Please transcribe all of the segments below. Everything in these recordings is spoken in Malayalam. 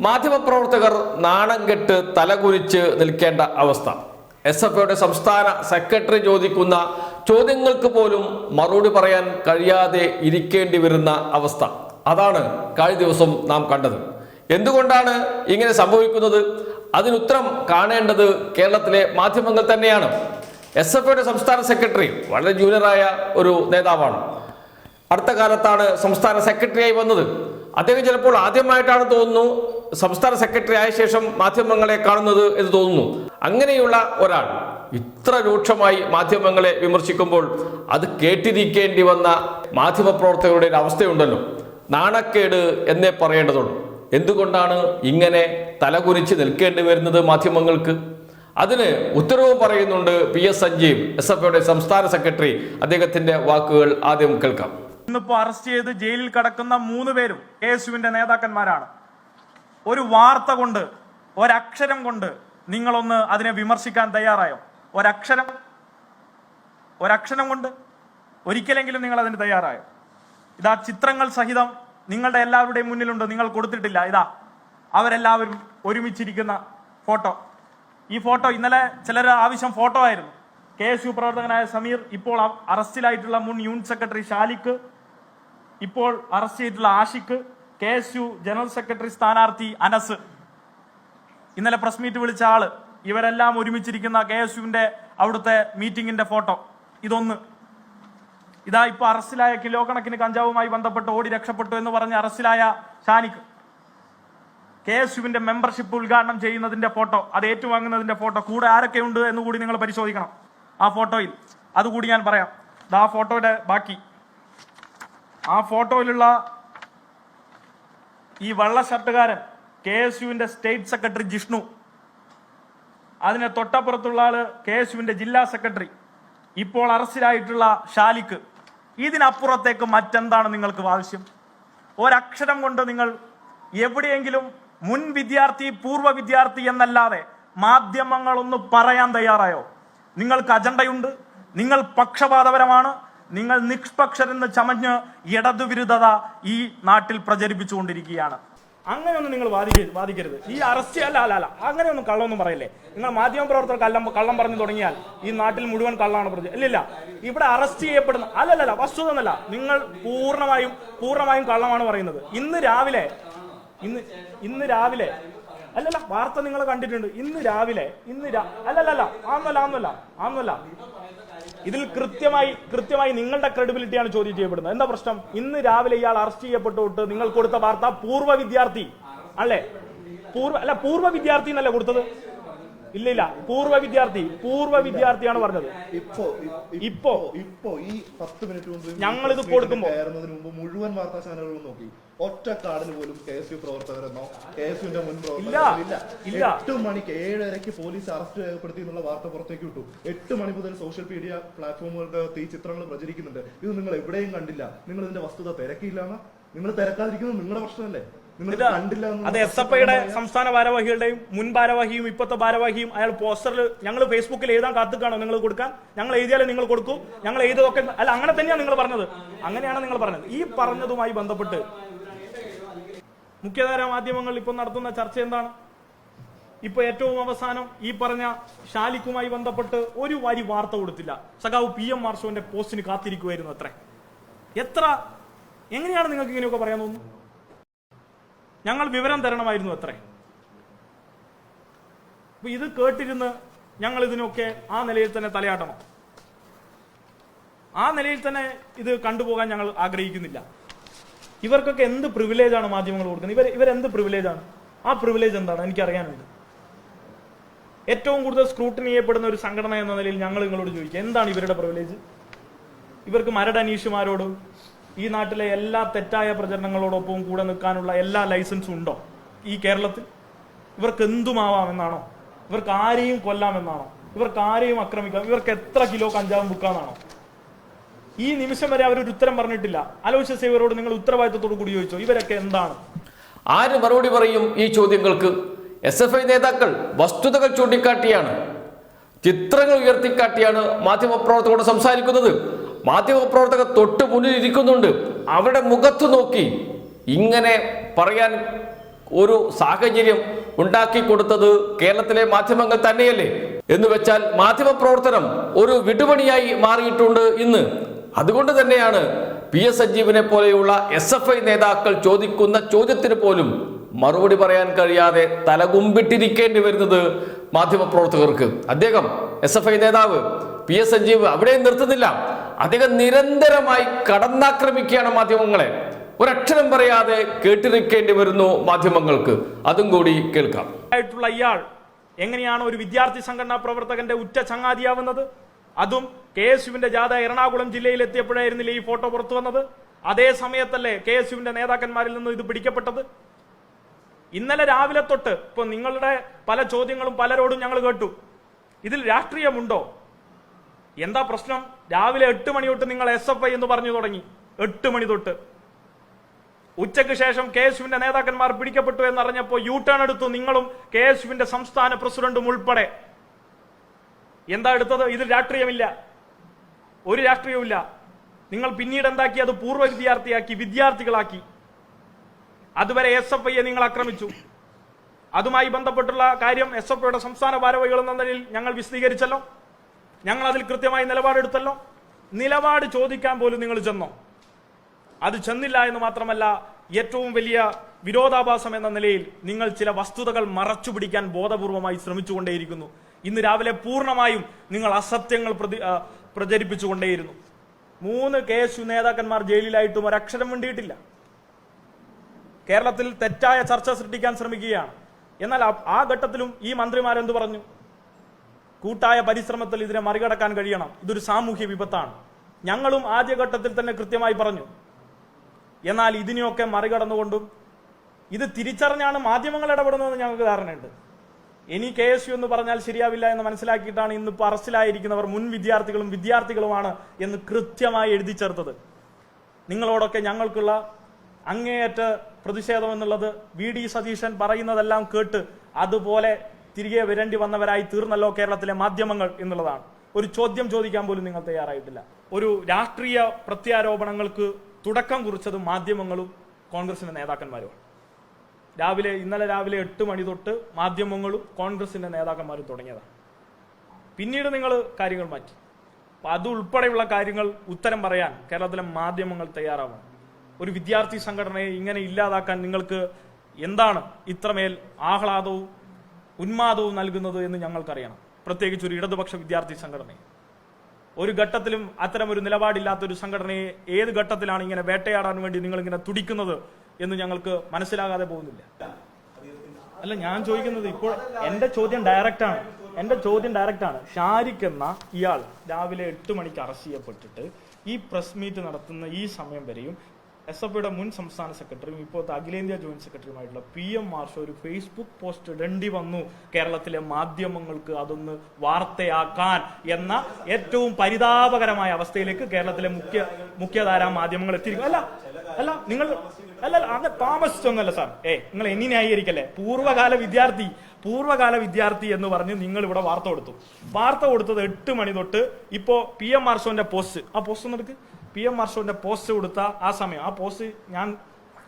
മാധ്യമപ്രവർത്തകർ നാണം കെട്ട് തലകുനിച്ച് നിൽക്കേണ്ട അവസ്ഥ. എസ് എഫ് ഐയുടെ സംസ്ഥാന സെക്രട്ടറി ചോദിക്കുന്ന ചോദ്യങ്ങൾക്ക് പോലും മറുപടി പറയാൻ കഴിയാതെ ഇരിക്കേണ്ടി വരുന്ന അവസ്ഥ. അതാണ് കഴിഞ്ഞ ദിവസം നാം കണ്ടത്. എന്തുകൊണ്ടാണ് ഇങ്ങനെ സംഭവിക്കുന്നത്? അതിനുത്തരം കാണേണ്ടത് കേരളത്തിലെ മാധ്യമങ്ങൾ തന്നെയാണ്. എസ് എഫ് ഐയുടെ സംസ്ഥാന സെക്രട്ടറി വളരെ ജൂനിയറായ ഒരു നേതാവാണ്. അടുത്ത കാലത്താണ് സംസ്ഥാന സെക്രട്ടറിയായി വന്നത്. അദ്ദേഹം ചിലപ്പോൾ ആദ്യമായിട്ടാണ് തോന്നുന്നു സംസ്ഥാന സെക്രട്ടറി ആയ ശേഷം മാധ്യമങ്ങളെ കാണുന്നത് എന്ന് തോന്നുന്നു. അങ്ങനെയുള്ള ഒരാൾ ഇത്ര രൂക്ഷമായി മാധ്യമങ്ങളെ വിമർശിക്കുമ്പോൾ അത് കേട്ടിരിക്കേണ്ടി വന്ന മാധ്യമപ്രവർത്തകരുടെ ഒരു അവസ്ഥയുണ്ടല്ലോ. നാണക്കേട് എന്നേ പറയേണ്ടതുള്ളൂ. എന്തുകൊണ്ടാണ് ഇങ്ങനെ തലകുനിച്ച് നിൽക്കേണ്ടി വരുന്നത് മാധ്യമങ്ങൾക്ക്? അതിന് ഉത്തരവ് പറയുന്നുണ്ട് P S Sanjeev S F ഐയുടെ സംസ്ഥാന സെക്രട്ടറി. അദ്ദേഹത്തിന്റെ വാക്കുകൾ ആദ്യം കേൾക്കാം. ഇന്നിപ്പോ അറസ്റ്റ് ചെയ്ത് ജയിലിൽ കിടക്കുന്ന മൂന്ന് പേരും കെ എസ് യുവിന്റെ നേതാക്കന്മാരാണ്. ഒരു വാർത്ത കൊണ്ട് ഒരക്ഷരം കൊണ്ട് നിങ്ങളൊന്ന് അതിനെ വിമർശിക്കാൻ തയ്യാറായോ? ഒരക്ഷരം ഒരക്ഷരം കൊണ്ട് ഒരിക്കലെങ്കിലും നിങ്ങൾ അതിന് തയ്യാറായോ? ഇതാ ചിത്രങ്ങൾ സഹിതം നിങ്ങളുടെ എല്ലാവരുടെയും മുന്നിലുണ്ട് നിങ്ങൾ കൊടുത്തിട്ടില്ല. ഇതാ അവരെല്ലാവരും ഒരുമിച്ചിരിക്കുന്ന ഫോട്ടോ. ഈ ഫോട്ടോ ഇന്നലെ ചിലർ ആവശ്യം ഫോട്ടോ ആയിരുന്നു. കെ എസ് യു പ്രവർത്തകനായ സമീർ ഇപ്പോൾ അറസ്റ്റിലായിട്ടുള്ള മുൻ യൂണിറ്റ് സെക്രട്ടറി ഷാലിക്ക് ഇപ്പോൾ അറസ്റ്റ് ചെയ്തിട്ടുള്ള Ashiq K S U general secretary സ്ഥാനാർത്ഥി അനസ്. ഇന്നലെ പ്രസ് മീറ്റ് വിളിച്ച ആൾ. ഇവരെല്ലാം ഒരുമിച്ചിരിക്കുന്ന കെ എസ് യുവിന്റെ അവിടുത്തെ മീറ്റിംഗിന്റെ ഫോട്ടോ. ഇതൊന്ന്. ഇതാ ഇപ്പൊ അറസ്റ്റിലായ കിലോ കണക്കിന് കഞ്ചാവുമായി ബന്ധപ്പെട്ട് ഓടി രക്ഷപ്പെട്ടു എന്ന് പറഞ്ഞ് അറസ്റ്റിലായ ഷാനിക്ക് കെ എസ് യുവിന്റെ മെമ്പർഷിപ്പ് ഉദ്ഘാടനം ചെയ്യുന്നതിന്റെ ഫോട്ടോ അത് ഏറ്റുവാങ്ങുന്നതിന്റെ ഫോട്ടോ. കൂടെ ആരൊക്കെ ഉണ്ട് എന്ന് കൂടി നിങ്ങൾ പരിശോധിക്കണം. ആ ഫോട്ടോയിൽ. അതുകൂടി ഞാൻ പറയാം. ആ ഫോട്ടോയുടെ ബാക്കി. ആ ഫോട്ടോയിലുള്ള ഈ വള്ള ഷർട്ടുകാരൻ കെ എസ് യുവിന്റെ സ്റ്റേറ്റ് സെക്രട്ടറി ജിഷ്ണു. അതിന് തൊട്ടപ്പുറത്തുള്ള ആൾ കെ എസ് യുവിന്റെ ജില്ലാ സെക്രട്ടറി. ഇപ്പോൾ അറസ്റ്റിലായിട്ടുള്ള ഷാലിക്ക്. ഇതിനപ്പുറത്തേക്ക് മറ്റെന്താണ് നിങ്ങൾക്ക് ആവശ്യം? ഒരക്ഷരം കൊണ്ട് നിങ്ങൾ എവിടെയെങ്കിലും മുൻ വിദ്യാർത്ഥി പൂർവ വിദ്യാർത്ഥി എന്നല്ലാതെ മാധ്യമങ്ങളൊന്ന് പറയാൻ തയ്യാറായോ? നിങ്ങൾക്ക് അജണ്ടയുണ്ട് നിങ്ങൾ പക്ഷപാതപരമാണ് നിങ്ങൾ നിഷ്പക്ഷരെന്ന് ചമഞ്ഞ് ഇടതുവിരുദ്ധത ഈ നാട്ടിൽ പ്രചരിപ്പിച്ചുകൊണ്ടിരിക്കുകയാണ്. അങ്ങനെയൊന്നും നിങ്ങൾ വാദിക്കരുത് വാദിക്കരുത്. ഈ അറസ്റ്റ് അല്ല അല്ല അല്ല. അങ്ങനെയൊന്നും കള്ളമൊന്നും പറയില്ലേ. നിങ്ങൾ മാധ്യമ പ്രവർത്തകർ കള്ളം കള്ളം പറഞ്ഞു തുടങ്ങിയാൽ ഈ നാട്ടിൽ മുഴുവൻ കള്ളമാണ് പറഞ്ഞത് ഇല്ലില്ല ഇവിടെ അറസ്റ്റ് ചെയ്യപ്പെടുന്ന അല്ലല്ല വസ്തുത എന്നല്ല. നിങ്ങൾ പൂർണമായും പൂർണമായും കള്ളമാണ് പറയുന്നത്. ഇന്ന് രാവിലെ ഇന്ന് ഇന്ന് രാവിലെ അല്ലല്ല വാർത്ത നിങ്ങൾ കണ്ടിട്ടുണ്ട്. ഇന്ന് രാവിലെ ഇന്ന് അല്ലല്ല ആന്നല്ല ആന്നല്ല ആന്നല്ല. ഇതിൽ കൃത്യമായി കൃത്യമായി നിങ്ങളുടെ ക്രെഡിബിലിറ്റിയാണ് ചോദ്യം ചെയ്യപ്പെടുന്നത്. എന്താ പ്രശ്നം? ഇന്ന് രാവിലെ ഇയാൾ അറസ്റ്റ് ചെയ്യപ്പെട്ടുകൊണ്ട് നിങ്ങൾ കൊടുത്ത വാർത്ത പൂർവ വിദ്യാർത്ഥി. അല്ലേ? പൂർവ അല്ല പൂർവ വിദ്യാർത്ഥി എന്നല്ലേ കൊടുത്തത്? ഇല്ല ഇല്ല പൂർവ വിദ്യാർത്ഥി പൂർവ വിദ്യാർത്ഥിയാണ് പറഞ്ഞത്. ഇപ്പോ ഇപ്പോ. ഇപ്പോ ഈ പത്ത് മിനിറ്റ് മുമ്പ് ഞങ്ങൾ ഇത് കൊടുക്കുമ്പോ. കയറുന്നതിന് മുമ്പ് മുഴുവൻ വാർത്താ ചാനലുകളും നോക്കി. ഒറ്റ കാർഡിന് പോലും കെ എസ് യു പ്രവർത്തകരെന്നോ കെ എസ് യുവിന്റെ മുൻ ഇല്ല. പ്രവർത്തകരോ ഇല്ല. എട്ട് മണിക്ക് ഏഴരയ്ക്ക് പോലീസ് അറസ്റ്റ് രേഖപ്പെടുത്തി എന്നുള്ള വാർത്ത പുറത്തേക്ക് വിട്ടു. എട്ട് മണി മുതൽ സോഷ്യൽ മീഡിയ പ്ലാറ്റ്ഫോമുകളുടെ ഈ ചിത്രങ്ങൾ പ്രചരിക്കുന്നുണ്ട്. ഇത് നിങ്ങൾ എവിടെയും കണ്ടില്ല. നിങ്ങൾ ഇതിന്റെ വസ്തുത തിരക്കിയില്ലാന്ന് നിങ്ങൾ തിരക്കാതിരിക്കുന്നത് നിങ്ങളുടെ പ്രശ്നമല്ലേ? അത് എസ് എഫ് ഐയുടെ സംസ്ഥാന ഭാരവാഹികളുടെയും മുൻ ഭാരവാഹിയും ഇപ്പോഴത്തെ ഭാരവാഹിയും അയാൾ പോസ്റ്ററിൽ ഞങ്ങൾ ഫേസ്ബുക്കിൽ എഴുതാൻ കാത്തുക്കാണോ നിങ്ങൾ കൊടുക്കാൻ? ഞങ്ങൾ എഴുതിയാലേ നിങ്ങൾ കൊടുക്കൂ. ഞങ്ങൾ എഴുതിയതൊക്കെ അല്ല അങ്ങനെ തന്നെയാണ് നിങ്ങൾ പറഞ്ഞത്. അങ്ങനെയാണ് നിങ്ങൾ പറഞ്ഞത്. ഈ പറഞ്ഞതുമായി ബന്ധപ്പെട്ട് മുഖ്യധാര മാധ്യമങ്ങൾ ഇപ്പോൾ നടത്തുന്ന ചർച്ച എന്താണ്? ഇപ്പൊ ഏറ്റവും അവസാനം ഈ പറഞ്ഞ ഷാലിക്കുമായി ബന്ധപ്പെട്ട് ഒരു വരി വാർത്ത കൊടുത്തില്ല. സഖാവ് പി എം മാർഷോന്റെ പോസ്റ്റിന് കാത്തിരിക്കുമായിരുന്നു അത്രേ. എത്ര എങ്ങനെയാണ് നിങ്ങൾക്ക് ഇങ്ങനെയൊക്കെ പറയാൻ തോന്നുന്നു ഞങ്ങൾ വിവരം തരണമായിരുന്നു അത്രേ. ഇത് കേട്ടിരുന്ന് ഞങ്ങൾ ഇതിനൊക്കെ ആ നിലയിൽ തന്നെ തലയാട്ടണം. ആ നിലയിൽ തന്നെ ഇത് കണ്ടുപോകാൻ ഞങ്ങൾ ആഗ്രഹിക്കുന്നില്ല. ഇവർക്കൊക്കെ എന്ത് പ്രിവിലേജ് ആണ് മാധ്യമങ്ങൾ കൊടുക്കുന്നത്? ഇവർ ഇവരെന്ത് പ്രിവിലേജ് ആണ്? ആ പ്രിവിലേജ് എന്താണ്? എനിക്കറിയാനുണ്ട്. ഏറ്റവും കൂടുതൽ സ്ക്രൂട്ടിനി ചെയ്യപ്പെടുന്ന ഒരു സംഘടന എന്ന നിലയിൽ ഞങ്ങൾ നിങ്ങളോട് ചോദിക്കുക എന്താണ് ഇവരുടെ പ്രിവിലേജ് ഇവർക്ക് മരടനീഷുമാരോടും ഈ നാട്ടിലെ എല്ലാ തെറ്റായ പ്രചരണങ്ങളോടൊപ്പവും കൂടെ നിൽക്കാനുള്ള എല്ലാ ലൈസൻസും ഉണ്ടോ? ഈ കേരളത്തിൽ? ഇവർക്ക് എന്തുമാവാമെന്നാണോ? ഇവർക്ക് ആരെയും കൊല്ലാമെന്നാണോ? ഇവർക്ക് ആരെയും ആക്രമിക്കാം? ഇവർക്ക് എത്ര കിലോ കഞ്ചാവും വിൽക്കാമെന്നാണോ? ഈ നിമിഷം വരെ അവർ ഒരു ഉത്തരം പറഞ്ഞിട്ടില്ല. ആലോചിച്ച സേവരോട് നിങ്ങൾ ഉത്തരവാദിത്തത്തോട് കൂടി ചോദിച്ചോ? ഇവരൊക്കെ എന്താണ്? ആര് മറുപടി പറയും ഈ ചോദ്യങ്ങൾക്ക്? എസ് എഫ് ഐ നേതാക്കൾ വസ്തുതകൾ ചൂണ്ടിക്കാട്ടിയാണ്. ചിത്രങ്ങൾ ഉയർത്തിക്കാട്ടിയാണ് മാധ്യമപ്രവർത്തകരോട് സംസാരിക്കുന്നത്. മാധ്യമപ്രവർത്തകർ തൊട്ട് മുന്നിൽ ഇരിക്കുന്നുണ്ട്. അവരുടെ മുഖത്ത് നോക്കി. ഇങ്ങനെ പറയാൻ ഒരു സാഹചര്യം ഉണ്ടാക്കി കൊടുത്തത് കേരളത്തിലെ മാധ്യമങ്ങൾ തന്നെയല്ലേ? എന്ന് വെച്ചാൽ മാധ്യമപ്രവർത്തനം ഒരു വിടുപണിയായി മാറിയിട്ടുണ്ട് ഇന്ന്. അതുകൊണ്ട് തന്നെയാണ് പി എസ് സജീവിനെ പോലെയുള്ള എസ് എഫ് ഐ നേതാക്കൾ ചോദിക്കുന്ന ചോദ്യത്തിന് പോലും മറുപടി പറയാൻ കഴിയാതെ തലകുമ്പിട്ടിരിക്കേണ്ടി വരുന്നത് മാധ്യമപ്രവർത്തകർക്ക്. അദ്ദേഹം എസ് എഫ് ഐ നേതാവ് പി എസ് സജീവ് അവിടെ നിർത്തുന്നില്ല. അദ്ദേഹം നിരന്തരമായി കടന്നാക്രമിക്കുകയാണ് മാധ്യമങ്ങളെ. ഒരക്ഷരം പറയാതെ കേട്ടിരിക്കേണ്ടി വരുന്നു മാധ്യമങ്ങൾക്ക്. അതും കൂടി കേൾക്കാം. ആയിട്ടുള്ള ഇയാൾ എങ്ങനെയാണ് ഒരു വിദ്യാർത്ഥി സംഘടനാ പ്രവർത്തകന്റെ ഉറ്റ ചങ്ങാതിയാവുന്നത്? അതും കെ എസ് യുവിന്റെ ജാഥ എറണാകുളം ജില്ലയിൽ എത്തിയപ്പോഴായിരുന്നില്ലേ ഈ ഫോട്ടോ പുറത്തു വന്നത്? അതേ സമയത്തല്ലേ കെ എസ് യുവിന്റെ നേതാക്കന്മാരിൽ നിന്ന് ഇത് പിടിക്കപ്പെട്ടത്? ഇന്നലെ രാവിലെ തൊട്ട് ഇപ്പൊ നിങ്ങളുടെ പല ചോദ്യങ്ങളും പലരോടും ഞങ്ങൾ കേട്ടു. ഇതിൽ രാഷ്ട്രീയമുണ്ടോ? എന്താ പ്രശ്നം? രാവിലെ എട്ട് മണി തൊട്ട് നിങ്ങൾ എസ് എഫ് ഐ എന്ന് പറഞ്ഞു തുടങ്ങി. എട്ട് മണി തൊട്ട്. ഉച്ചയ്ക്ക് ശേഷം കെ എസ്യുവിന്റെ നേതാക്കന്മാർ പിടിക്കപ്പെട്ടു എന്നറിഞ്ഞപ്പോൾ യു ടേൺ എടുത്തു നിങ്ങളും കെ എസ്യുവിന്റെ സംസ്ഥാന പ്രസിഡന്റും ഉൾപ്പെടെ. എന്താ എടുത്തത്? ഇതിൽ രാഷ്ട്രീയമില്ല. ഒരു രാഷ്ട്രീയവുമില്ല. നിങ്ങൾ പിന്നീട് എന്താക്കി? അത് പൂർവ വിദ്യാർത്ഥിയാക്കി വിദ്യാർത്ഥികളാക്കി. അതുവരെ എസ് എഫ് ഐയെ നിങ്ങൾ ആക്രമിച്ചു. അതുമായി ബന്ധപ്പെട്ടുള്ള കാര്യം എസ് എഫ് ഐയുടെ സംസ്ഥാന ഭാരവാഹികൾ എന്ന നിലയിൽ ഞങ്ങൾ വിശദീകരിച്ചല്ലോ. ഞങ്ങൾ അതിൽ കൃത്യമായി നിലപാടെടുത്തല്ലോ. നിലപാട് ചോദിക്കാൻ പോലും നിങ്ങൾ ചെന്നോ. അത് ചെന്നില്ല എന്ന് മാത്രമല്ല ഏറ്റവും വലിയ വിരോധാഭാസം എന്ന നിലയിൽ നിങ്ങൾ ചില വസ്തുതകൾ മറച്ചു പിടിക്കാൻ ബോധപൂർവമായി ശ്രമിച്ചുകൊണ്ടേയിരിക്കുന്നു. ഇന്ന് രാവിലെ പൂർണമായും നിങ്ങൾ അസത്യങ്ങൾ പ്രതി പ്രചരിപ്പിച്ചുകൊണ്ടേയിരുന്നു. മൂന്ന് കെ എസ് യു നേതാക്കന്മാർ ജയിലിലായിട്ടും ഒരക്ഷരം വേണ്ടിയിട്ടില്ല കേരളത്തിൽ തെറ്റായ ചർച്ച സൃഷ്ടിക്കാൻ ശ്രമിക്കുകയാണ്. എന്നാൽ ആ- ഘട്ടത്തിലും ഈ മന്ത്രിമാരെന്ത് പറഞ്ഞു? കൂട്ടായ പരിശ്രമത്തിൽ ഇതിനെ മറികടക്കാൻ കഴിയണം. ഇതൊരു സാമൂഹ്യ വിപത്താണ്. ഞങ്ങളും ആദ്യഘട്ടത്തിൽ തന്നെ കൃത്യമായി പറഞ്ഞു. എന്നാൽ ഇതിനെയൊക്കെ മറികടന്നുകൊണ്ടും ഇത് തിരിച്ചറിഞ്ഞാണ് മാധ്യമങ്ങൾ ഇടപെടുന്നതെന്ന് ഞങ്ങൾക്ക് ധാരണയുണ്ട്. ഇനി കെ എസ് യു എന്ന് പറഞ്ഞാൽ ശരിയാവില്ല എന്ന് മനസ്സിലാക്കിയിട്ടാണ് ഇന്നിപ്പോൾ അറസ്റ്റിലായിരിക്കുന്നവർ മുൻ വിദ്യാർത്ഥികളും വിദ്യാർത്ഥികളുമാണ് എന്ന് കൃത്യമായി എഴുതി ചേർത്തത്. നിങ്ങളോടൊക്കെ ഞങ്ങൾക്കുള്ള അങ്ങേയറ്റ പ്രതിഷേധം എന്നുള്ളത് വി ഡി സതീശൻ പറയുന്നതെല്ലാം കേട്ട് അതുപോലെ തിരികെ വരേണ്ടി വന്നവരായി തീർന്നല്ലോ കേരളത്തിലെ മാധ്യമങ്ങൾ എന്നുള്ളതാണ്. ഒരു ചോദ്യം ചോദിക്കാൻ പോലും നിങ്ങൾ തയ്യാറായിട്ടില്ല. ഒരു രാഷ്ട്രീയ പ്രത്യാരോപണങ്ങൾക്ക് തുടക്കം കുറിച്ചത് മാധ്യമങ്ങളും കോൺഗ്രസിന്റെ നേതാക്കന്മാരും രാവിലെ ഇന്നലെ രാവിലെ എട്ട് മണി തൊട്ട് മാധ്യമങ്ങളും കോൺഗ്രസിന്റെ നേതാക്കന്മാരും തുടങ്ങിയതാണ്. പിന്നീട് നിങ്ങൾ കാര്യങ്ങൾ മാറ്റി. അപ്പൊ അതുൾപ്പെടെയുള്ള കാര്യങ്ങൾ ഉത്തരം പറയാൻ കേരളത്തിലെ മാധ്യമങ്ങൾ തയ്യാറാവണം. ഒരു വിദ്യാർത്ഥി സംഘടനയെ ഇങ്ങനെ ഇല്ലാതാക്കാൻ നിങ്ങൾക്ക് എന്താണ് ഇത്രമേൽ ആഹ്ലാദവും ഉന്മാദവും നൽകുന്നത് എന്ന് ഞങ്ങൾക്കറിയണം. പ്രത്യേകിച്ച് ഒരു ഇടതുപക്ഷ വിദ്യാർത്ഥി സംഘടനയെ. ഒരു ഘട്ടത്തിലും അത്തരം ഒരു നിലപാടില്ലാത്ത ഒരു സംഘടനയെ ഏത് ഘട്ടത്തിലാണ് ഇങ്ങനെ വേട്ടയാടാൻ വേണ്ടി നിങ്ങൾ ഇങ്ങനെ തുടിക്കുന്നത് എന്ന് ഞങ്ങൾക്ക് മനസ്സിലാകാതെ പോകുന്നില്ല. അല്ല ഞാൻ ചോദിക്കുന്നത് ഇപ്പോൾ എന്റെ ചോദ്യം ഡയറക്റ്റ് ആണ്. എന്റെ ചോദ്യം ഡയറക്റ്റ് ആണ്. ഷാരിഖ് എന്ന ഇയാൾ രാവിലെ എട്ട് മണിക്ക് അറസ്റ്റ് ചെയ്യപ്പെട്ടിട്ട് ഈ പ്രസ് മീറ്റ് നടത്തുന്ന ഈ സമയം വരെയും എസ് എഫ് ഐയുടെ മുൻ സംസ്ഥാന സെക്രട്ടറിയും ഇപ്പോഴത്തെ അഖിലേന്ത്യാ ജോയിന്റ് സെക്രട്ടറിയുമായിട്ടുള്ള പി എം മാർഷ ഒരു ഫേസ്ബുക്ക് പോസ്റ്റ് ഇടേണ്ടി വന്നു. കേരളത്തിലെ മാധ്യമങ്ങൾക്ക് അതൊന്ന് വാർത്തയാക്കാൻ എന്ന ഏറ്റവും പരിതാപകരമായ അവസ്ഥയിലേക്ക് കേരളത്തിലെ മുഖ്യ മുഖ്യധാരാ മാധ്യമങ്ങൾ എത്തിയിരിക്കും അല്ല അല്ല നിങ്ങൾ അല്ല അത് താമസിച്ചൊന്നല്ല സാർ. ഏ നിങ്ങൾ എനി ന്യായീകരിക്കല്ലേ? പൂർവകാല വിദ്യാർത്ഥി പൂർവകാല വിദ്യാർത്ഥി എന്ന് പറഞ്ഞ് നിങ്ങൾ ഇവിടെ വാർത്ത കൊടുത്തു. വാർത്ത കൊടുത്തത് എട്ട് മണി തൊട്ട് ഇപ്പോ പി എം മാർഷോന്റെ പോസ്റ്റ്. ആ പോസ്റ്റ് ഒന്ന് എടുക്ക്. പി എം മാർഷോന്റെ പോസ്റ്റ് കൊടുത്ത ആ സമയം. ആ പോസ്റ്റ് ഞാൻ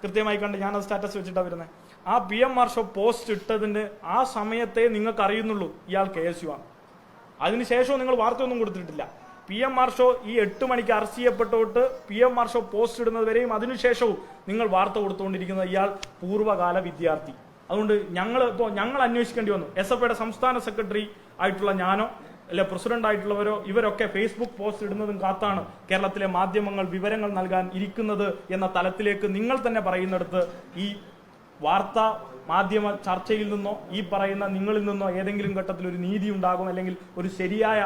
കൃത്യമായി കണ്ട് ഞാൻ അത് സ്റ്റാറ്റസ് വെച്ചിട്ടാണ് വരുന്നത് ആ പി എം മാർഷോ പോസ്റ്റ് ഇട്ടതിന്റെ ആ സമയത്തെ നിങ്ങൾക്ക് അറിയുന്നുള്ളൂ. ഇയാൾ കെ എസ് യു ആണ് അതിനുശേഷവും നിങ്ങൾ വാർത്തയൊന്നും കൊടുത്തിട്ടില്ല. പി എം മാർഷോ ഈ എട്ട് മണിക്ക് അറസ്റ്റ് ചെയ്യപ്പെട്ടോട്ട് പി എം മാർഷോ പോസ്റ്റ് ഇടുന്നത് വരെയും അതിനുശേഷവും നിങ്ങൾ വാർത്ത കൊടുത്തുകൊണ്ടിരിക്കുന്ന ഇയാൾ പൂർവകാല വിദ്യാർത്ഥി. അതുകൊണ്ട് ഞങ്ങൾ ഇപ്പോൾ ഞങ്ങൾ അന്വേഷിക്കേണ്ടി വന്നു. എസ് എഫ് ഐയുടെ സംസ്ഥാന സെക്രട്ടറി ആയിട്ടുള്ള ഞാനോ അല്ലെ പ്രസിഡന്റ് ആയിട്ടുള്ളവരോ ഇവരൊക്കെ ഫേസ്ബുക്ക് പോസ്റ്റ് ഇടുന്നതും കാത്താണ് കേരളത്തിലെ മാധ്യമങ്ങൾ വിവരങ്ങൾ നൽകാൻ ഇരിക്കുന്നത് എന്ന തലത്തിലേക്ക് നിങ്ങൾ തന്നെ പറയുന്നിടത്ത് ഈ വാർത്ത മാധ്യമ ചർച്ചയിൽ നിന്നോ ഈ പറയുന്ന നിങ്ങളിൽ നിന്നോ ഏതെങ്കിലും ഘട്ടത്തിൽ ഒരു നീതി ഉണ്ടാകും അല്ലെങ്കിൽ ഒരു ശരിയായ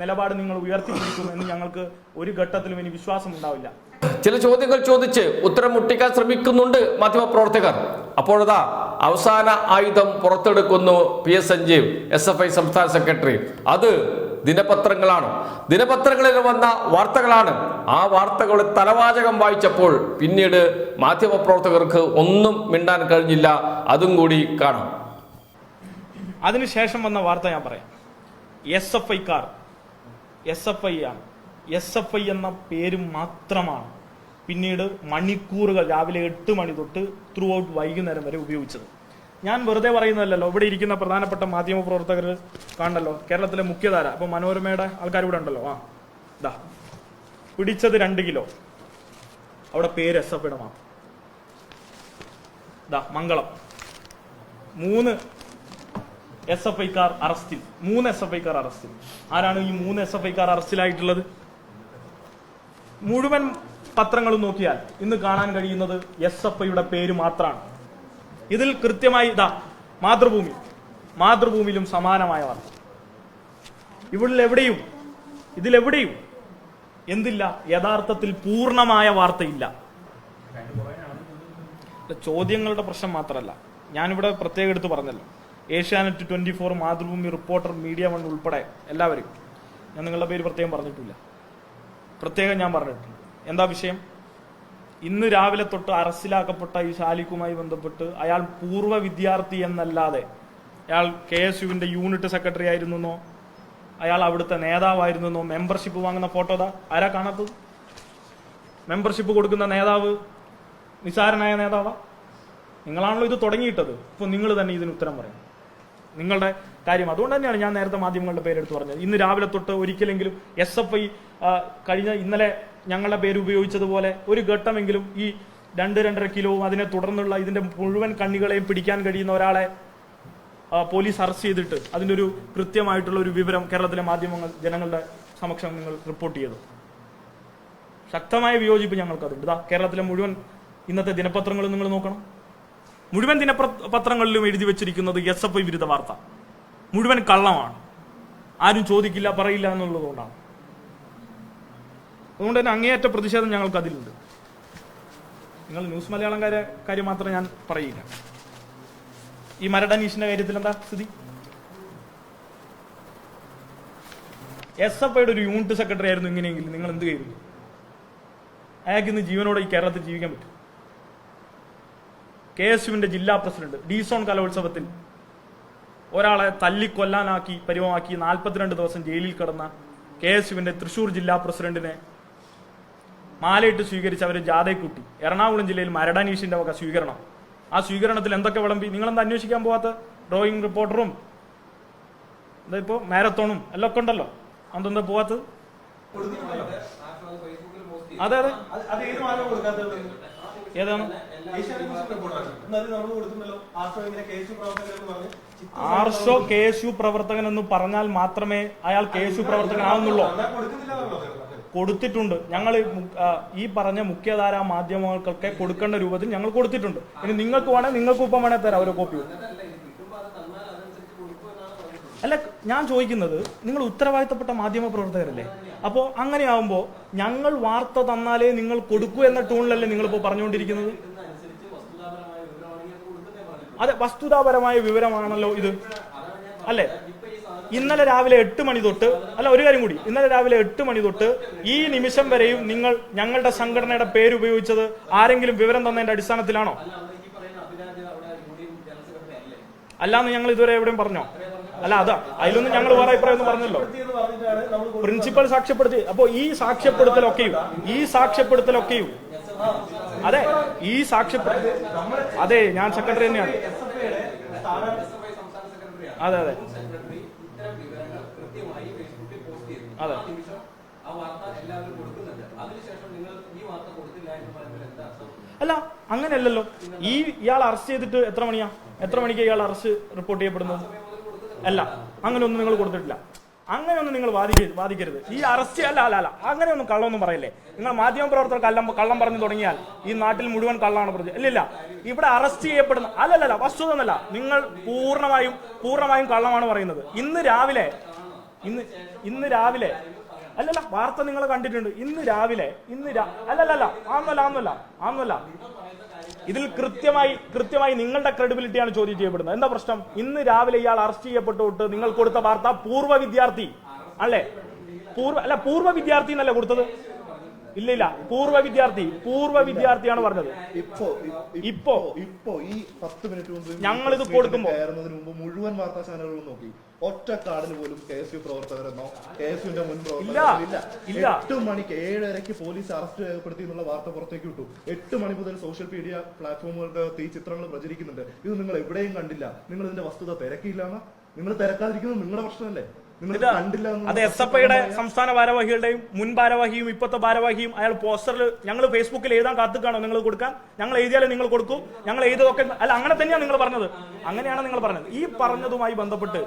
നിലപാട് നിങ്ങൾ ഉയർത്തിപ്പിടിക്കും എന്ന് ഞങ്ങൾക്ക് ഒരു ഘട്ടത്തിലും ഇനി വിശ്വാസം ഉണ്ടാവില്ല. ചില ചോദ്യങ്ങൾ ചോദിച്ച് ഉത്തരം മുട്ടിക്കാൻ ശ്രമിക്കുന്നുണ്ട് മാധ്യമപ്രവർത്തകർ. അപ്പോഴതാ അവസാന ആയുധം പുറത്തെടുക്കുന്നു P S Sanjeev S F I സംസ്ഥാന സെക്രട്ടറി. അത് ദിനപത്രങ്ങളാണ്. ദിനപത്രങ്ങളിൽ വന്ന വാർത്തകളാണ്. ആ വാർത്തകളുടെ തലവാചകം വായിച്ചപ്പോൾ പിന്നീട് മാധ്യമപ്രവർത്തകർക്ക് ഒന്നും മിണ്ടാൻ കഴിഞ്ഞില്ല. അതും കൂടി കാണാം. അതിനുശേഷം വന്ന വാർത്ത ഞാൻ പറയാം. എസ് എഫ് ഐക്കാർ എസ് എഫ് ഐ ആണ്. എസ് എഫ് ഐ എന്ന പേര് മാത്രമാണ് പിന്നീട് മണിക്കൂറുകൾ രാവിലെ എട്ട് മണി തൊട്ട് ത്രൂ ഔട്ട് വൈകുന്നേരം വരെ ഉപയോഗിച്ചത്. ഞാൻ വെറുതെ പറയുന്നതല്ലല്ലോ ഇവിടെ ഇരിക്കുന്ന പ്രധാനപ്പെട്ട മാധ്യമ പ്രവർത്തകർ കാണണല്ലോ കേരളത്തിലെ മുഖ്യധാര. അപ്പൊ മനോരമയുടെ ആൾക്കാർ ഇവിടെ ഉണ്ടല്ലോ ആ ഇതാ പിടിച്ചത് രണ്ട് കിലോ. അവിടെ പേര് എസ് എഫ് ഇടമാ ഇതാ മംഗളം. മൂന്ന് എസ് എഫ് ഐക്കാർ അറസ്റ്റിൽ മൂന്ന് എസ് എഫ് ഐക്കാർ അറസ്റ്റിൽ. ആരാണ് ഈ മൂന്ന് എസ് എഫ് ഐക്കാർ അറസ്റ്റിലായിട്ടുള്ളത്? മുഴുവൻ പത്രങ്ങളും നോക്കിയാൽ ഇന്ന് കാണാൻ കഴിയുന്നത് എസ് എഫ് ഐയുടെ പേര് മാത്രമാണ് ഇതിൽ കൃത്യമായി ഇതാ മാതൃഭൂമി. മാതൃഭൂമിയിലും സമാനമായ വാർത്ത ഇവിടെ എവിടെയും ഇതിലെവിടെയും എന്തില്ല യഥാർത്ഥത്തിൽ പൂർണമായ വാർത്തയില്ല. ചോദ്യങ്ങളുടെ പ്രശ്നം മാത്രമല്ല. ഞാനിവിടെ പ്രത്യേകം എടുത്ത് പറഞ്ഞല്ലോ. Asianet twenty four Mathrubhumi reporter media one ഉൾപ്പെടെ എല്ലാവരും. ഞാൻ നിങ്ങളുടെ പേര് പ്രത്യേകം പറഞ്ഞിട്ടില്ല. പ്രത്യേകം ഞാൻ പറഞ്ഞിട്ടുണ്ട് എന്താ വിഷയം? ഇന്ന് രാവിലെ തൊട്ട് അറസ്റ്റിലാക്കപ്പെട്ട ഈ ശാലിക്കുമായി ബന്ധപ്പെട്ട് അയാൾ പൂർവ വിദ്യാർത്ഥി എന്നല്ലാതെ അയാൾ കെ എസ് യുവിന്റെ യൂണിറ്റ് സെക്രട്ടറി ആയിരുന്നെന്നോ അയാൾ അവിടുത്തെ നേതാവായിരുന്നെന്നോ മെമ്പർഷിപ്പ് വാങ്ങുന്ന ഫോട്ടോ ദാ ആരാ കാണാത്തത്? മെമ്പർഷിപ്പ് കൊടുക്കുന്ന നേതാവ് നിസാരനായ നേതാവാ? നിങ്ങളാണല്ലോ ഇത് തുടങ്ങിയിട്ടത്. ഇപ്പോൾ നിങ്ങൾ തന്നെ ഇതിന് ഉത്തരം പറയും. നിങ്ങളുടെ കാര്യം. അതുകൊണ്ട് തന്നെയാണ് ഞാൻ നേരത്തെ മാധ്യമങ്ങളുടെ പേരെടുത്ത് പറഞ്ഞത്. ഇന്ന് രാവിലെ തൊട്ട് ഒരിക്കലെങ്കിലും എസ് എഫ് ഐ കഴിഞ്ഞ ഇന്നലെ ഞങ്ങളുടെ പേര് ഉപയോഗിച്ചതുപോലെ ഒരു ഘട്ടമെങ്കിലും ഈ രണ്ട് രണ്ടര കിലോവും അതിനെ തുടർന്നുള്ള ഇതിന്റെ മുഴുവൻ കണ്ണികളെയും പിടിക്കാൻ കഴിയുന്ന ഒരാളെ പോലീസ് അറസ്റ്റ് ചെയ്തിട്ട് അതിന്റെ ഒരു കൃത്യമായിട്ടുള്ള ഒരു വിവരം കേരളത്തിലെ മാധ്യമങ്ങൾ ജനങ്ങളുടെ സമക്ഷം നിങ്ങൾ റിപ്പോർട്ട് ചെയ്തു. ശക്തമായ വിയോജിപ്പ് ഞങ്ങൾക്കതുണ്ട്. ഇതാ കേരളത്തിലെ മുഴുവൻ ഇന്നത്തെ ദിനപത്രങ്ങൾ നിങ്ങൾ നോക്കണം. മുഴുവൻ ദിനപത്രങ്ങളിലും എഴുതി വെച്ചിരിക്കുന്നത് എസ് എഫ് ഐ വിരുദ്ധ വാർത്ത. മുഴുവൻ കള്ളമാണ്. ആരും ചോദിക്കില്ല പറയില്ല എന്നുള്ളതുകൊണ്ടാണ്. അതുകൊണ്ട് തന്നെ അങ്ങേയറ്റ പ്രതിഷേധം ഞങ്ങൾക്ക് അതിലുണ്ട്. നിങ്ങൾ ന്യൂസ് മലയാളംകാരെ കാര്യം മാത്രം ഞാൻ പറയില്ല ഈ മരടനീഷിന്റെ കാര്യത്തിൽ എന്താ സ്ഥിതി എസ് എഫ് ഐയുടെ ഒരു യൂണിറ്റ് സെക്രട്ടറി ആയിരുന്നു ഇങ്ങനെയെങ്കിൽ നിങ്ങൾ എന്ത് ചെയ്തു അയാൾക്ക് ഇന്ന് ജീവനോടെ ഈ കേരളത്തിൽ ജീവിക്കാൻ പറ്റും. കെ എസ് യുവിന്റെ ജില്ലാ പ്രസിഡന്റ് ഡിസോൺ കലോത്സവത്തിൽ ഒരാളെ തല്ലിക്കൊല്ലാനാക്കി പരിവമാക്കി നാൽപ്പത്തിരണ്ട് ദിവസം ജയിലിൽ കിടന്ന കെ എസ് യുവിന്റെ തൃശൂർ ജില്ലാ പ്രസിഡന്റിനെ മാലയിട്ട് സ്വീകരിച്ച് അവർ ജാഥയെ കൂട്ടി. എറണാകുളം ജില്ലയിൽ മരടാനീഷിന്റെ വക സ്വീകരണം. ആ സ്വീകരണത്തിൽ എന്തൊക്കെ വിളമ്പി? നിങ്ങളെന്താ അന്വേഷിക്കാൻ പോവാത്ത? ഡ്രോയിങ് റിപ്പോർട്ടറും ഇപ്പോ മാരത്തോണും എല്ലാം ഒക്കെ ഉണ്ടല്ലോ. അതെന്താ പോവാത്തത്? അതെ അതെ. ഏതാണ്? ആർഷോ കേശു പ്രവർത്തകൻ എന്ന് പറഞ്ഞാൽ മാത്രമേ അയാൾ കേശു പ്രവർത്തകൻ ആവുന്നുള്ളൂ കൊടുത്തിട്ടുണ്ട്. ഞങ്ങൾ ഈ പറഞ്ഞ മുഖ്യധാരാ മാധ്യമങ്ങൾക്കൊക്കെ കൊടുക്കേണ്ട രൂപത്തിൽ ഞങ്ങൾ കൊടുത്തിട്ടുണ്ട്. ഇനി നിങ്ങൾക്ക് വേണേൽ നിങ്ങൾക്ക് ഇപ്പം വേണേൽ തരാം ഓരോ കോപ്പി. അല്ല ഞാൻ ചോദിക്കുന്നത് നിങ്ങൾ ഉത്തരവാദിത്തപ്പെട്ട മാധ്യമ പ്രവർത്തകരല്ലേ? അപ്പോ അങ്ങനെയാവുമ്പോ ഞങ്ങൾ വാർത്ത തന്നാലേ നിങ്ങൾ കൊടുക്കൂ എന്ന ടൂണിലല്ലേ നിങ്ങൾ ഇപ്പോൾ പറഞ്ഞുകൊണ്ടിരിക്കുന്നത്? അതെ വസ്തുതാപരമായ വിവരമാണല്ലോ ഇത്. അല്ലേ? ഇന്നലെ രാവിലെ എട്ട് മണി തൊട്ട് അല്ല ഒരു കാര്യം കൂടി. ഇന്നലെ രാവിലെ എട്ട് മണി തൊട്ട് ഈ നിമിഷം വരെയും നിങ്ങൾ ഞങ്ങളുടെ സംഘടനയുടെ പേര് ഉപയോഗിച്ചത് ആരെങ്കിലും വിവരം തന്നതിന്റെ അടിസ്ഥാനത്തിലാണോ? അല്ലാന്ന് ഞങ്ങൾ ഇതുവരെ എവിടെയും പറഞ്ഞോ? അല്ല അതാ അതിലൊന്നും ഞങ്ങൾ വേറെ അഭിപ്രായം ഒന്നും പറഞ്ഞല്ലോ പ്രിൻസിപ്പൽ സാക്ഷ്യപ്പെടുത്തി അപ്പോ ഈ സാക്ഷ്യപ്പെടുത്തലൊക്കെയും ഈ സാക്ഷ്യപ്പെടുത്തലൊക്കെയും അതെ ഈ സാക്ഷ്യ അതെ ഞാൻ സെക്രട്ടറി തന്നെയാണ്. അതെ അതെ. അതെ. അല്ല അങ്ങനെയല്ലല്ലോ. ഈ ഇയാൾ അറസ്റ്റ് ചെയ്തിട്ട് എത്ര മണിയാ? എത്ര മണിക്ക് ഇയാൾ അറസ്റ്റ് റിപ്പോർട്ട് ചെയ്യപ്പെടുന്നത്? അല്ല അങ്ങനെയൊന്നും നിങ്ങൾ കൊടുത്തിട്ടില്ല. അങ്ങനെയൊന്നും നിങ്ങൾ വാദിക്കരുത് വാദിക്കരുത്. ഈ അറസ്റ്റ് അല്ല അല്ല അല്ല. അങ്ങനെയൊന്നും കള്ളമൊന്നും പറയല്ലേ? നിങ്ങൾ മാധ്യമ പ്രവർത്തകർ കള്ളം കള്ളം പറഞ്ഞു തുടങ്ങിയാൽ ഈ നാട്ടിൽ മുഴുവൻ കള്ളമാണ് പറഞ്ഞത് ഇല്ലില്ല ഇവിടെ അറസ്റ്റ് ചെയ്യപ്പെടുന്ന അല്ലല്ല വസ്തുത എന്നല്ല. നിങ്ങൾ പൂർണമായും പൂർണമായും കള്ളമാണ് പറയുന്നത്. ഇന്ന് രാവിലെ ഇന്ന് ഇന്ന് രാവിലെ. അല്ലല്ല വാർത്ത നിങ്ങൾ കണ്ടിട്ടുണ്ട്. ഇന്ന് രാവിലെ ഇന്ന് അല്ലല്ല അല്ലല്ലല്ല ആന്നല്ല ആന്നല്ല ആന്നല്ല. ഇതിൽ കൃത്യമായി കൃത്യമായി നിങ്ങളുടെ ക്രെഡിബിലിറ്റിയാണ് ചോദ്യം ചെയ്യപ്പെടുന്നത്. എന്താ പ്രശ്നം? ഇന്ന് രാവിലെ ഇയാൾ അറസ്റ്റ് ചെയ്യപ്പെട്ടുകൊണ്ട് നിങ്ങൾ കൊടുത്ത വാർത്ത പൂർവ വിദ്യാർത്ഥി. അല്ലേ? പൂർവ അല്ല പൂർവ വിദ്യാർത്ഥി എന്നല്ലേ കൊടുത്തത്? ഇല്ല ഇല്ല പൂർവ വിദ്യാർത്ഥി പൂർവ വിദ്യാർത്ഥിയാണ് പറഞ്ഞത്. ഇപ്പോ ഇപ്പോ. ഇപ്പോ ഈ പത്ത് മിനിറ്റ് മുമ്പ് ഞങ്ങൾ ഇത് കൊടുക്കുമ്പോ. കയറുന്നതിന് മുമ്പ് മുഴുവൻ വാർത്താ ചാനലുകളും നോക്കി. ഒറ്റ പോലും കെ എസ് യു പ്രവർത്തകരെന്നോ കെ എസ് യുവിന്റെ മുൻ പ്രവർത്തകരില്ല. എട്ട് മണിക്ക് ഏഴരയ്ക്ക് പോലീസ് അറസ്റ്റ് രേഖപ്പെടുത്തി എന്നുള്ള വാർത്ത പുറത്തേക്ക് വിട്ടു. എട്ട് മണി മുതൽ സോഷ്യൽ മീഡിയ പ്ലാറ്റ്ഫോമുകൾക്ക് ഈ ചിത്രങ്ങൾ പ്രചരിക്കുന്നുണ്ട്. ഇത് നിങ്ങൾ എവിടെയും കണ്ടില്ല. നിങ്ങൾ ഇതിന്റെ വസ്തുത തിരക്കിയില്ലാന്ന് നിങ്ങൾ തിരക്കാതിരിക്കുന്നത് നിങ്ങളുടെ പ്രശ്നമല്ലേ? അത് എസ് എഫ് ഐയുടെ സംസ്ഥാന ഭാരവാഹികളുടെയും മുൻ ഭാരവാഹിയും ഇപ്പോഴത്തെ ഭാരവാഹിയും അയാൾ പോസ്റ്ററിൽ ഞങ്ങൾ ഫേസ്ബുക്കിൽ എഴുതാൻ കാത്തുക്കാണോ നിങ്ങൾ കൊടുക്കാൻ? ഞങ്ങൾ എഴുതിയാലേ നിങ്ങൾ കൊടുക്കൂ. ഞങ്ങൾ എഴുതിയതൊക്കെ അല്ല അങ്ങനെ തന്നെയാണ് നിങ്ങൾ പറഞ്ഞത്. അങ്ങനെയാണ് നിങ്ങൾ പറഞ്ഞത്. ഈ പറഞ്ഞതുമായി ബന്ധപ്പെട്ട്